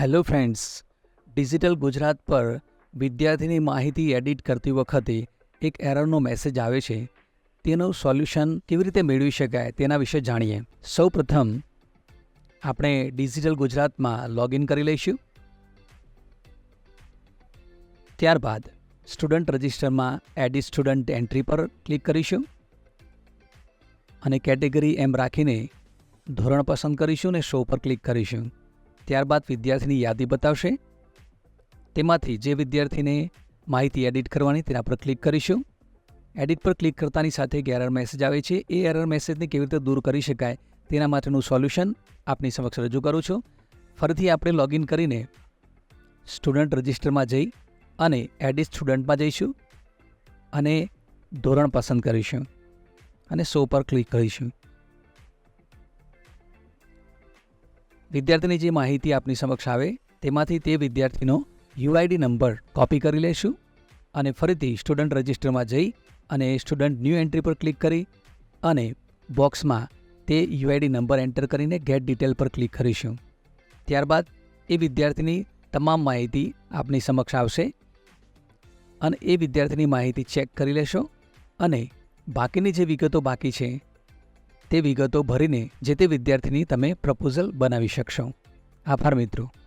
Hello friends, digital Gujarat પર વિદ્યાર્થીની માહિતી એડિટ કરતી વખતે એક એરરનો મેસેજ આવે છે. તેનું સોલ્યુશન કેવી રીતે મેળવી શકાય તેના વિશે જાણીએ. સૌ પ્રથમ, આપણે ડિજિટલ ગુજરાતમાં લોગિન કરી લઈશું. ત્યારબાદ, સ્ટુડન્ટ રજિસ્ટરમાં એડિટ સ્ટુડન્ટ એન્ટ્રી પર ક્લિક કરીશું અને કેટેગરી એમ રાખીને ધોરણ પસંદ કરીશું અને શો પર ક્લિક કરીશું. ત્યારબાદ વિદ્યાર્થીની યાદી બતાવશે. તેમાંથી જે વિદ્યાર્થીને માહિતી એડિટ કરવાની તેના પર ક્લિક કરીશું. એડિટ પર ક્લિક કરતાની સાથે એક એરર મેસેજ આવે છે. એ એરર મેસેજને કેવી રીતે દૂર કરી શકાય તેના માટેનું સોલ્યુશન આપની સમક્ષ રજૂ કરું છું. ફરીથી આપણે લોગિન કરીને સ્ટુડન્ટ રજિસ્ટરમાં જઈ અને એડિટ સ્ટુડન્ટમાં જઈશું અને ધોરણ પસંદ કરીશું અને સો પર ક્લિક કરીશું. વિદ્યાર્થીની જે માહિતી આપની સમક્ષ આવે, તેમાંથી તે વિદ્યાર્થીનો યુઆઈડી નંબર કોપી કરી લેશું અને ફરીથી સ્ટુડન્ટ રજિસ્ટરમાં જઈ અને સ્ટુડન્ટ ન્યૂ એન્ટ્રી પર ક્લિક કરી અને બોક્સમાં તે યુઆઈડી નંબર એન્ટર કરીને ગેટ ડિટેલ પર ક્લિક કરીશું. ત્યારબાદ એ વિદ્યાર્થીની તમામ માહિતી આપની સમક્ષ આવશે અને એ વિદ્યાર્થીની માહિતી ચેક કરી લેશો અને બાકીની જે વિગતો બાકી છે તે વિગતો ભરીને જે તે વિદ્યાર્થીની તમે પ્રપોઝલ બનાવી શકશો. આભાર મિત્રો.